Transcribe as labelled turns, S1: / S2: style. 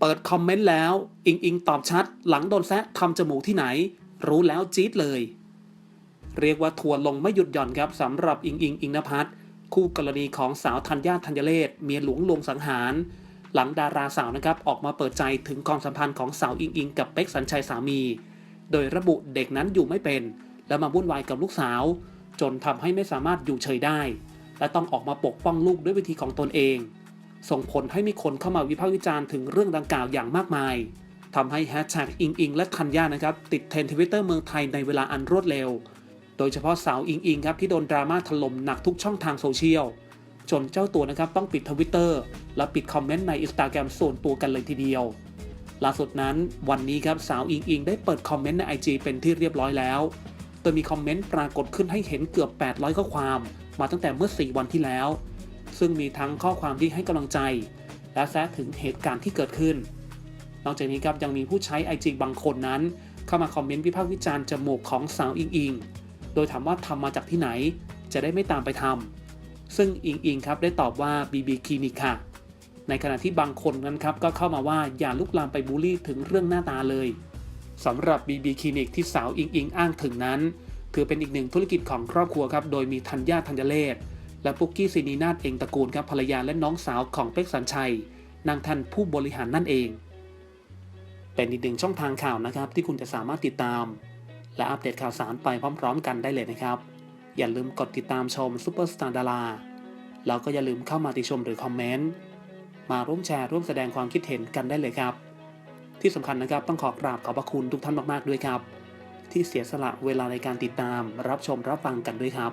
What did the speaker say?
S1: เปิดคอมเมนต์แล้ว อิงอิงตอบชัด หลังโดนแซะทำจมูกที่ไหน รู้แล้วจี๊ดเลย เรียกว่าทัวลงไม่หยุดหย่อนครับสำหรับอิงอิงอิงนภัทรคู่กรณีของสาวธัญญาธัญเลศเมียหลวงลวงสังหาร หลังดาราสาวนะครับออกมาเปิดใจถึงความสัมพันธ์ของสาวอิงอิงกับเป็กสัญชัยสามี โดยระบุเด็กนั้นอยู่ไม่เป็น และมาวุ่นวายกับลูกสาว จนทำให้ไม่สามารถอยู่เฉยได้ และต้องออกมาปกป้องลูกด้วยวิธีของตนเอง ส่งผลให้มีคนเข้ามาวิพากษ์วิจารณ์ถึงเรื่องดังกล่าวอย่างมากมายทำให้แฮชแท็กอิงอิงและธัญญานะครับ ติดเทรนด์ทวิตเตอร์เมืองไทยในเวลาอันรวดเร็ว โดยเฉพาะสาวอิงอิงครับที่โดนดราม่าถล่มหนักทุกช่องทางโซเชียล จนเจ้าตัวนะครับต้องปิดทวิตเตอร์และปิดคอมเมนต์ในอินสตาแกรมส่วนตัวกันเลยทีเดียว ล่าสุดนั้นวันนี้ครับสาวอิงอิงได้เปิดคอมเมนต์ใน IG เป็นที่เรียบร้อยแล้ว โดยมีคอมเมนต์ปรากฏขึ้นให้เห็นเกือบ 800 ข้อความ มาตั้งแต่เมื่อ 4 วันที่แล้ว ซึ่งมีทั้งข้อความที่ให้กำลังใจ และแซะถึงเหตุการณ์ที่เกิดขึ้น นอกจากนี้ครับยังมีผู้ใช้ IG บางคนนั้น เข้ามาคอมเมนต์วิพากษ์วิจารณ์จมูกของสาวอิงอิง โดยถามว่าทำมาจากที่ไหน จะได้ไม่ตามไปทำซึ่งอิงอิงครับได้ตอบว่า BB คลินิกค่ะ ในขณะที่บางคนนั้นครับก็เข้ามาว่าอย่าลุกลามไปบูลลี่ถึงเรื่องหน้าตาเลยสำหรับ BB คลินิกที่สาวอิงอิงอ้างถึงนั้น ถือเป็นอีกหนึ่งธุรกิจของครอบครัวครับ โดยมีธัญญาธัญเลศ และปุกกี้ซีนีนาฏเองตระกูลครับภรรยาและน้องสาวของเป็กสัญชัย นางทันผู้บริหารนั่นเอง เป็นอีกหนึ่งช่องทางข่าวนะครับ ที่คุณจะสามารถติดตาม และอัปเดตข่าวสารไปพร้อม ๆ กันได้เลยนะครับ อย่าลืมกดติดตามชมซุปเปอร์สตาร์ดาราแล้วก็อย่าลืมเข้ามาติชมหรือคอมเมนต์มาร่วมแชร์ร่วมแสดงความคิดเห็นกันได้เลยครับ ที่สำคัญนะครับต้องขอกราบขอบพระคุณทุกท่านมากๆด้วยครับ ที่เสียสละเวลาในการติดตามรับชมรับฟังกันด้วยครับ